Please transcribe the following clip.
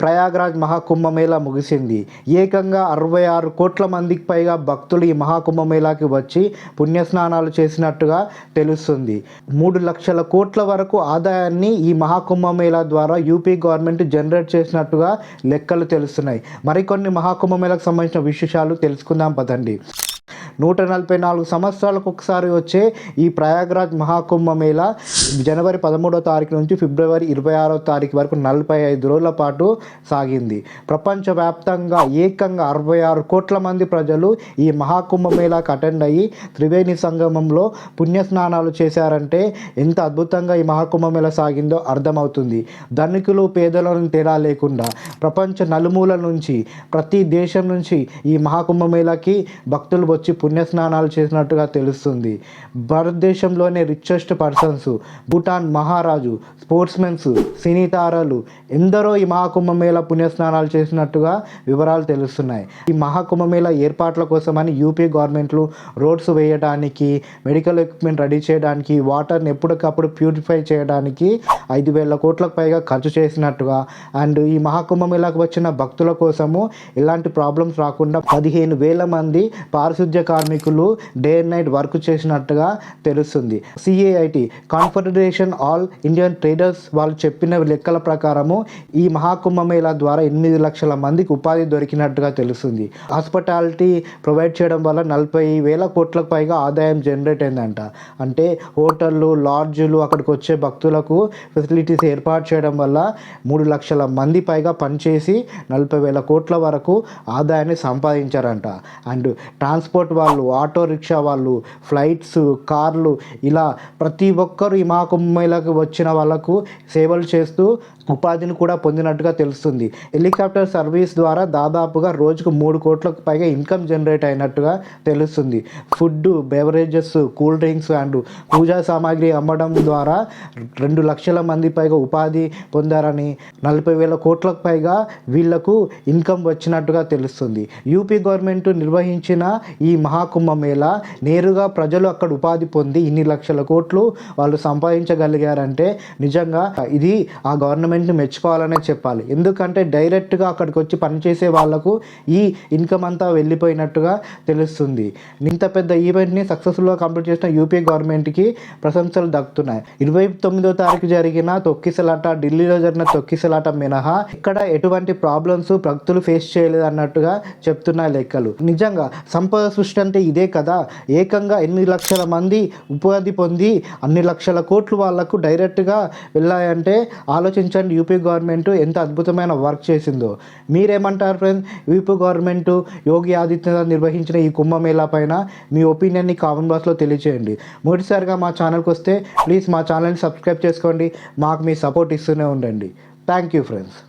ప్రయాగ్రాజ్ మహాకుంభమేళా ముగిసింది. ఏకంగా అరవై ఆరు కోట్ల మందికి పైగా భక్తులు ఈ మహాకుంభమేళాకి వచ్చి పుణ్యస్నానాలు చేసినట్టుగా తెలుస్తుంది. మూడు లక్షల కోట్ల వరకు ఆదాయాన్ని ఈ మహాకుంభమేళా ద్వారా యూపీ గవర్నమెంట్ జనరేట్ చేసినట్టుగా లెక్కలు తెలుస్తున్నాయి. మరికొన్ని మహాకుంభమేళాకు సంబంధించిన విశేషాలు తెలుసుకుందాం. పదండి. నూట నలభై నాలుగు సంవత్సరాలకు ఒకసారి వచ్చే ఈ ప్రయాగ్రాజ్ మహాకుంభమేళ జనవరి పదమూడో తారీఖు నుంచి ఫిబ్రవరి ఇరవై ఆరో తారీఖు వరకు నలభై ఐదు రోజుల పాటు సాగింది. ప్రపంచవ్యాప్తంగా ఏకంగా అరవై ఆరు కోట్ల మంది ప్రజలు ఈ మహాకుంభ మేళాకు అటెండ్ అయ్యి త్రివేణి సంగమంలో పుణ్యస్నానాలు చేశారంటే ఎంత అద్భుతంగా ఈ మహాకుంభ మేళ సాగిందో అర్థమవుతుంది. ధనికులు పేదలను తేడా లేకుండా ప్రపంచ నలుమూల నుంచి ప్రతి దేశం నుంచి ఈ మహాకుంభ మేళాకి భక్తులు వచ్చి పుణ్యస్నానాలు చేసినట్టుగా తెలుస్తుంది. భారతదేశంలోనే రిచెస్ట్ పర్సన్స్ భూటాన్ మహారాజు స్పోర్ట్స్మెన్స్ సినీ తారలు ఎందరో ఈ మహాకుంభమేళ పుణ్యస్నానాలు చేసినట్టుగా వివరాలు తెలుస్తున్నాయి. ఈ మహాకుంభమేళ ఏర్పాట్ల కోసమని యూపీ గవర్నమెంట్లు రోడ్స్ వేయడానికి మెడికల్ ఎక్విప్మెంట్ రెడీ చేయడానికి వాటర్ని ఎప్పటికప్పుడు ప్యూరిఫై చేయడానికి ఐదు వేల కోట్లకు పైగా ఖర్చు చేసినట్టుగా అండ్ ఈ మహాకుంభమేళాకు వచ్చిన భక్తుల కోసము ఎలాంటి ప్రాబ్లమ్స్ రాకుండా పదిహేను వేల మంది పారిశుద్ధ్య కార్మికులు డే అండ్ నైట్ వర్క్ చేసినట్టుగా తెలుస్తుంది. C A I T confederation all Indian traders వాళ్ళు చెప్పిన లెక్కల ప్రకారము ఈ మహాకుంభమేళా ద్వారా ఎనిమిది లక్షల మందికి ఉపాధి దొరికినట్టుగా తెలుస్తుంది. హాస్పిటాలిటీ ప్రొవైడ్ చేయడం వల్ల నలభై వేల కోట్లకు పైగా ఆదాయం జనరేట్ అయిందంట. అంటే హోటళ్ళు లాడ్జులు అక్కడికి వచ్చే భక్తులకు ఫెసిలిటీస్ ఏర్పాటు చేయడం వల్ల మూడు లక్షల మంది పైగా పనిచేసి నలభై వేల కోట్ల వరకు ఆదాయాన్ని సంపాదించారంట. అండ్ ట్రాన్స్పోర్ట్ వాళ్ళు ఆటో రిక్షా వాళ్ళు ఫ్లైట్స్ కార్లు ఇలా ప్రతి ఒక్కరు ఈ వచ్చిన వాళ్ళకు సేవలు చేస్తూ ఉపాధిని కూడా పొందినట్టుగా తెలుస్తుంది. హెలికాప్టర్ సర్వీస్ ద్వారా దాదాపుగా రోజుకు మూడు కోట్లకు పైగా ఇన్కమ్ జనరేట్ అయినట్టుగా తెలుస్తుంది. Food beverages cool drinks and puja సామాగ్రి అమ్మడం ద్వారా రెండు లక్షల మంది పైగా ఉపాధి పొందారని నలభై వేల కోట్లకు పైగా వీళ్ళకు ఇన్కమ్ వచ్చినట్టుగా తెలుస్తుంది. యూపీ గవర్నమెంట్ నిర్వహించిన ఈ మహాకుంభమేళ నేరుగా ప్రజలు అక్కడ ఉపాధి పొంది ఇన్ని లక్షల కోట్లు వాళ్ళు సంపాదించగలిగారంటే నిజంగా ఇది ఆ గవర్నమెంట్ని మెచ్చుకోవాలనే చెప్పాలి. ఎందుకంటే డైరెక్ట్గా అక్కడికి వచ్చి పనిచేసే వాళ్ళకు ఈ ఇన్కమ్ అంతా వెళ్ళిపోయినట్టుగా తెలుస్తుంది. ఇంత పెద్ద ఈవెంట్ని సక్సెస్ఫుల్గా కంప్లీట్ చేసిన యూపీ గవర్నమెంట్కి ప్రశంసలు దక్కుతున్నాయి. ఇరవై తొమ్మిదో తారీఖు జరిగిన తొక్కిసలాట ఢిల్లీలో జరిగిన తొక్కిసలాట మినహా ఇక్కడ ఎటువంటి ప్రాబ్లమ్స్ భక్తులు ఫేస్ చేయలేదు అన్నట్టుగా చెప్తున్నాయి లెక్కలు. నిజంగా సంపద సృష్టి అంటే ఇదే కదా. ఏకంగా ఎనిమిది లక్షల మంది ఉపాధి పొంది అన్ని లక్షల కోట్లు వాళ్ళకు డైరెక్ట్గా వెళ్ళాయంటే ఆలోచించండి యూపీ గవర్నమెంట్ ఎంత అద్భుతమైన వర్క్ చేసిందో. మీరేమంటారు friends UP government Yogi Adityanath నిర్వహించిన ఈ కుంభమేళా పైన మీ ఒపీనియన్ని కామెంట్ బాక్స్లో తెలియచేయండి. మొదటిసారిగా మా ఛానల్కి వస్తే ప్లీజ్ మా ఛానల్ని సబ్స్క్రైబ్ చేసుకోండి. మాకు మీ సపోర్ట్ ఇస్తూనే ఉండండి. Thank you friends.